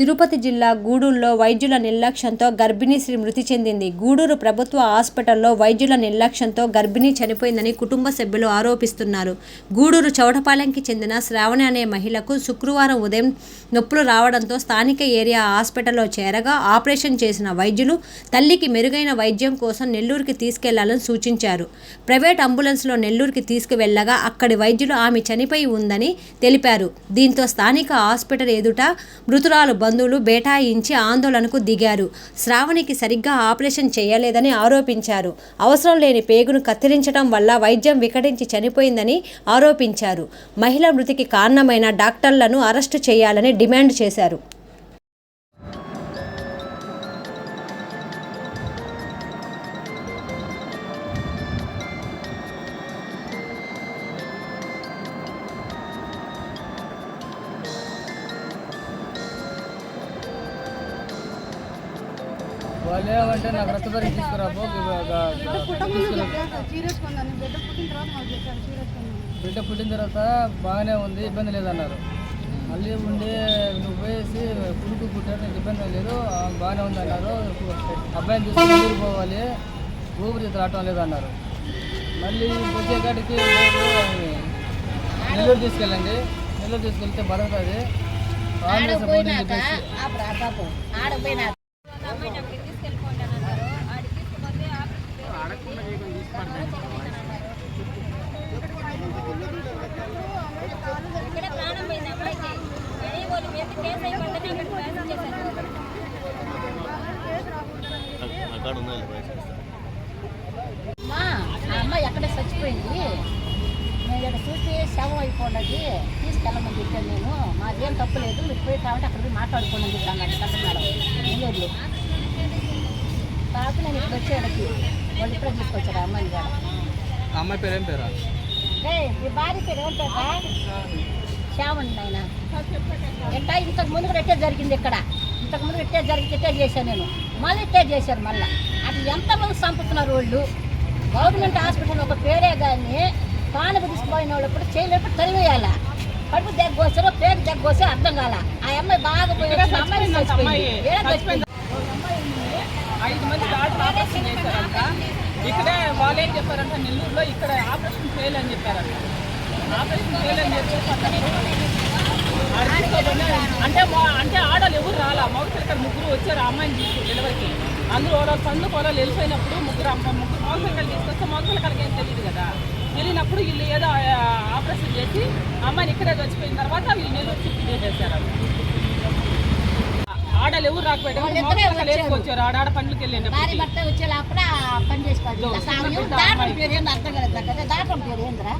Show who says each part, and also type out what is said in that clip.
Speaker 1: తిరుపతి జిల్లా గూడూరులో వైద్యుల నిర్లక్ష్యంతో గర్భిణీ స్త్రీ మృతి చెందింది. గూడూరు ప్రభుత్వ హాస్పిటల్లో వైద్యుల నిర్లక్ష్యంతో గర్భిణీ చనిపోయిందని కుటుంబ సభ్యులు ఆరోపిస్తున్నారు. గూడూరు చౌటపాలెంకి చెందిన శ్రావణి అనే మహిళకు శుక్రవారం ఉదయం నొప్పులు రావడంతో స్థానిక ఏరియా హాస్పిటల్లో చేరగా ఆపరేషన్ చేసిన వైద్యులు తల్లికి మెరుగైన వైద్యం కోసం నెల్లూరుకి తీసుకెళ్ళాలని సూచించారు. ప్రైవేట్ అంబులెన్స్లో నెల్లూరుకి తీసుకువెళ్ళగా అక్కడి వైద్యులు ఆమె చనిపోయి ఉందని తెలిపారు. దీంతో స్థానిక హాస్పిటల్ ఎదుట మృతురాలు బంధువులు బేటాయించి ఆందోళనకు దిగారు. శ్రావణికి సరిగ్గా ఆపరేషన్ చేయలేదని ఆరోపించారు. అవసరం లేని పేగును కత్తిరించడం వల్ల వైద్యం వికటించి చనిపోయిందని ఆరోపించారు. మహిళ మృతికి కారణమైన డాక్టర్లను అరెస్టు చేయాలని డిమాండ్ చేశారు.
Speaker 2: వాళ్ళు ఏమంటే నాకు రక్త పరీక్ష తీసుకురాబో
Speaker 3: బిడ్డ పుట్టిన తర్వాత
Speaker 2: బాగానే ఉంది ఇబ్బంది లేదన్నారు. మళ్ళీ ఉండి నువ్వు పోయేసి కొడుకు పుట్టారు నీకు ఇబ్బంది లేదు బాగానే ఉంది అన్నారు అబ్బాయిని తీసుకుని ఊరు పోవాలి ఊపిరితిత్తులు ఆటం లేదన్నారు. మళ్ళీ వచ్చే కాడికి లేదు అని నెల్లూరు తీసుకెళ్ళండి. నెల్లూరు తీసుకెళ్తే బతుకుతుంది చెప్పేసి
Speaker 4: ఇక్కడ ప్రాణం పోయింది అమ్మాయికి కానీ వాళ్ళు మీద కేసు అయిపోతే అక్కడ ట్రాన్స్ఫర్ చేశారు
Speaker 5: ఎక్కడే చచ్చిపోయింది. నేను ఇక్కడ చూసి శవం అయిపోయినది తీసుకెళ్ళమని చెప్పాను నేను. మాదేం తప్పు లేదు. మీరు పోయి కాబట్టి అక్కడ పోయి మాట్లాడుకోండి అని చెప్పాను. అది నేను ఇక్కడ వచ్చేయడానికి వాళ్ళు ఇప్పుడే తీసుకొచ్చారు అమ్మాయిని కూడా
Speaker 2: అమ్మాయి పేరు ఏం పేరా?
Speaker 5: ఏయ్, మీ భార్య పేరు ఏం పేరు శ్యామండి ఆయన ఎట్టా ఇంతకు ముందు కూడా ఎట్టే జరిగింది ఇక్కడ. ఇంతకు ముందు ఎట్టే జరిగింది ఎట్టే చేశాను నేను? మళ్ళీ ఎట్టే చేశారు మళ్ళీ అది ఎంతమంది చంపుతున్నారు వాళ్ళు గవర్నమెంట్ హాస్పిటల్ ఒక పేరే కానీ కానుక తీసుకుపోయిన వాళ్ళు ఇప్పుడు చేయలేప్పుడు తరివేయాల కడుపు దగ్గోసారో పేరు దగ్గోసే అర్థం కాల? ఆ అమ్మాయి బాగా పోయి అమ్మాయి
Speaker 6: ఐదు మంది డాక్టర్ ఆపరేషన్ చేశారంట. ఇక్కడే వాళ్ళు ఏం చెప్పారంట నెల్లూరులో ఇక్కడ ఆపరేషన్ ఫెయిల్ అని చెప్పారంట. ఆపరేషన్ ఫెయిల్ అని చెప్పి అంటే మా- అంటే ఆడాలి ఎవరు రాలా? మగపిల్లలు ఇక్కడ ముగ్గురు వచ్చారు అమ్మాయిని తీసుకు డెలివరీకి. అందరూ వాళ్ళ పనులు పొలాలు వెళ్ళిపోయినప్పుడు ముగ్గురు ముగ్గురు మగపిల్లలు తీసుకొస్తే మగపిల్లలకి ఏం తెలియదు కదా. వెళ్ళినప్పుడు వీళ్ళు ఏదో ఆపరేషన్ చేసి అమ్మాయిని ఇక్కడే చచ్చిపోయిన తర్వాత వీళ్ళు నెల్లూరు షిఫ్ట్ చేసేసారు. కూరగాయలు ఎవరు రాకపోయారు ఆడాడ పండ్లకి
Speaker 5: వెళ్ళండి భర్త వచ్చే పని చేసుకోవాలి దాటం పేరు అర్థం కదా దాటం పేరు ఏందిరా